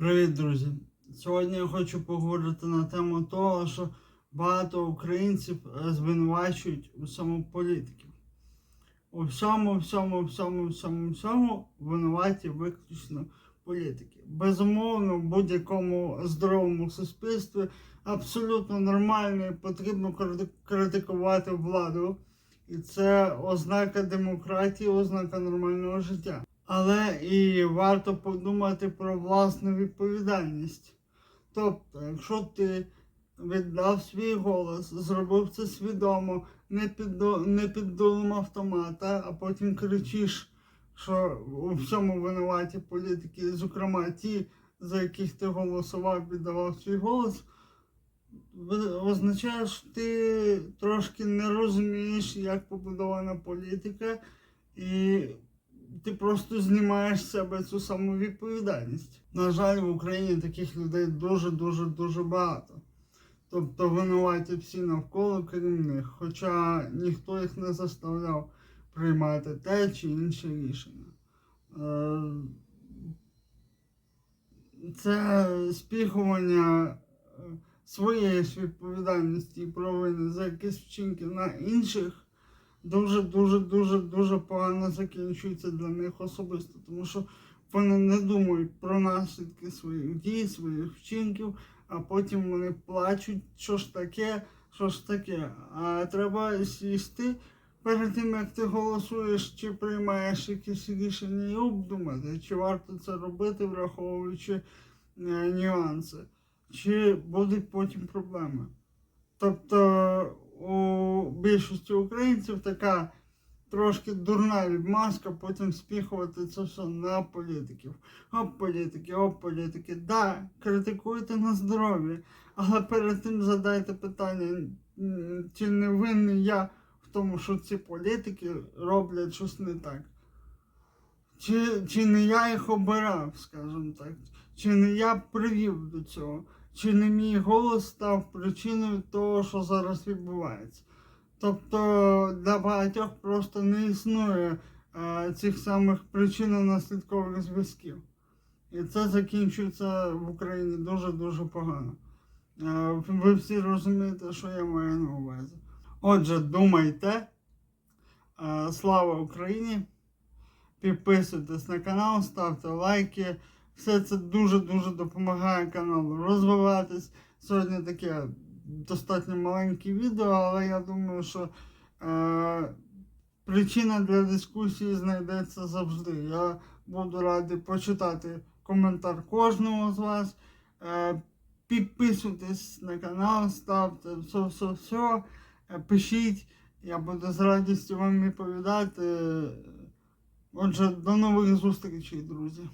Привіт, друзі! Сьогодні я хочу поговорити на тему того, що багато українців е, звинувачують у всьому політиків. У всьому, всьому, всьому, всьому, всьому винуваті виключно політики. Безумовно, в будь-якому здоровому суспільстві абсолютно нормально і потрібно критикувати владу. І це ознака демократії, ознака нормального життя. Але і варто подумати про власну відповідальність. Тобто, якщо ти віддав свій голос, зробив це свідомо, не під, не під дулом автомата, а потім кричиш, що у всьому винуваті політики, зокрема ті, за яких ти голосував, віддавав свій голос, означає, що ти трошки не розумієш, як побудована політика, і ти просто знімаєш з себе цю саму відповідальність. На жаль, в Україні таких людей дуже дуже дуже багато. Тобто винуваті всі навколо крім них, хоча ніхто їх не заставляв приймати те чи інше рішення. Е, Це спіхування е, своєї ж відповідальності і провини за якісь вчинки на інших дуже, дуже, дуже, дуже погано закінчується для них особисто, тому що вони не думають про наслідки своїх дій, своїх вчинків, а потім вони плачуть, що ж таке, що ж таке. А треба сісти перед тим, як ти голосуєш чи приймаєш якісь рішення і обдумати, чи варто це робити, враховуючи е, нюанси, чи будуть потім проблеми. Тобто у більшості українців така трошки дурна відмазка потім спіхувати це все на політиків. Оп, політики, оп, політики. Да, критикуйте на здоров'я, але перед тим задайте питання, чи не винний я в тому, що ці політики роблять щось не так. Чи, чи не я їх обирав, скажімо так, чи не я привів до цього, чи не мій голос став причиною того, що зараз відбувається. Тобто для багатьох просто не існує е, цих самих причинно-наслідкових зв'язків. І це закінчується в Україні дуже-дуже погано. Е, ви всі розумієте, що я маю на увазі. Отже, думайте. Е, слава Україні! Підписуйтесь на канал, ставте лайки. Все це дуже-дуже допомагає каналу розвиватись. Сьогодні таке достатньо маленьке відео, але я думаю, що е, причина для дискусії знайдеться завжди. Я буду радий почитати коментар кожного з вас. Е, підписуйтесь на канал, ставте все-все-все, пишіть. Я буду з радістю вам відповідати. Отже, до нових зустрічей, друзі.